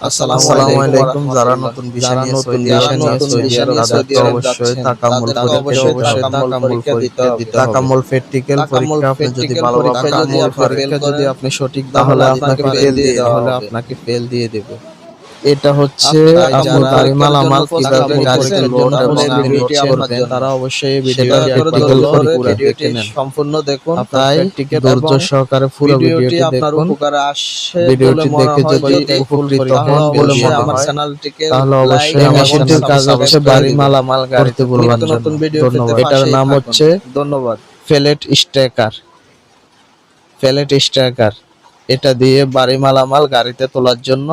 আসসালামু আলাইকুম যারা নতুন বিষয় নিয়ে সৌদি আরব নতুন সৌদি বিষয় আরব নিয়ে সৌদি আরব অবশ্যই তাকামুল পরীক্ষা অবশ্যই অবশ্যই তাকামুল তাকামুল পরীক্ষা দিতে হবে। তাকামুল প্র্যাকটিক্যাল পরীক্ষা আপনি যদি পরীক্ষা যদি সঠিক তাহলে আপনাকে ফেল দিয়ে তাহলে আপনাকে ফেল দিয়ে দেবে। এটা হচ্ছে গাড়ি মালামাল কীভাবে গাড়িতে লোড। তারা অবশ্যই ভিডিওটি সম্পূর্ণ দেখুন তাই ধৈর্য সহকারে পুরো ভিডিওটি দেখুন। ভিডিওটি দেখে যদি উপকৃত হন বলে মনে হয়, তাহলে অবশ্যই আমার কাজ হচ্ছে বাড়ি। মালামাল গাড়িতে ভিডিও ধন্যবাদ। এটার নাম হচ্ছে ধন্যবাদ। ফেলেট স্ট্রাইকার ফেলেট স্ট্রাইকার এটা দিয়ে বাড়ি মালামাল গাড়িতে তোলার জন্য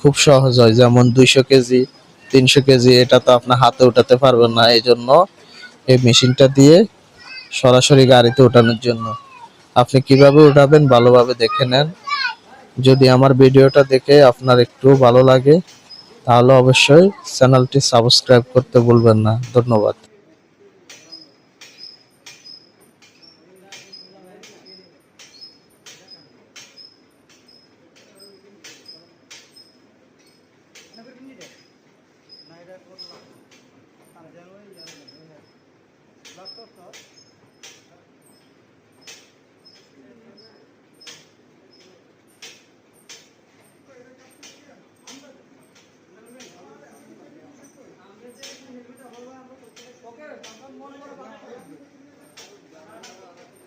খুব সহজ হয়, যেমন দুইশো কেজি, তিনশো কেজি, এটা তো আপনার হাতে উঠাতে পারবেন না। এই জন্য এই মেশিনটা দিয়ে সরাসরি গাড়িতে ওঠানোর জন্য। আপনি কীভাবে উঠাবেন ভালোভাবে দেখে নেন। যদি আমার ভিডিওটা দেখে আপনার একটু ভালো লাগে, তাহলে অবশ্যই চ্যানেলটি সাবস্ক্রাইব করতে ভুলবেন না। ধন্যবাদ। হাজার করলাম। আর জানুয়ারি জানুয়ারি ব্লক করতো ওকে মনে করো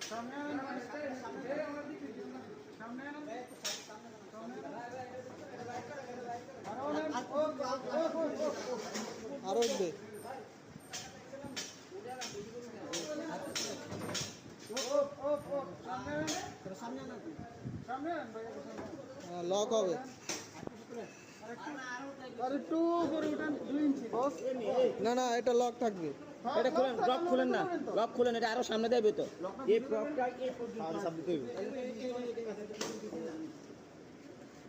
সামনে লক হবে। না না, এটা লক থাকবে। এটা খুলেন ব্লক খুলেন না। ব্লক খুলেন, এটা আরও সামনে দেবে তো। এই ব্লকটা এই পর্যন্ত।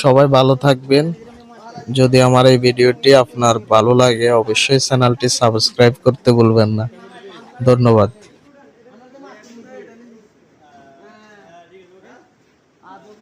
সবাই ভালো থাকবেন। যদি আমার এই ভিডিওটি আপনার ভালো লাগে, অবশ্যই চ্যানেলটি সাবস্ক্রাইব করতে ভুলবেন না। ধন্যবাদ।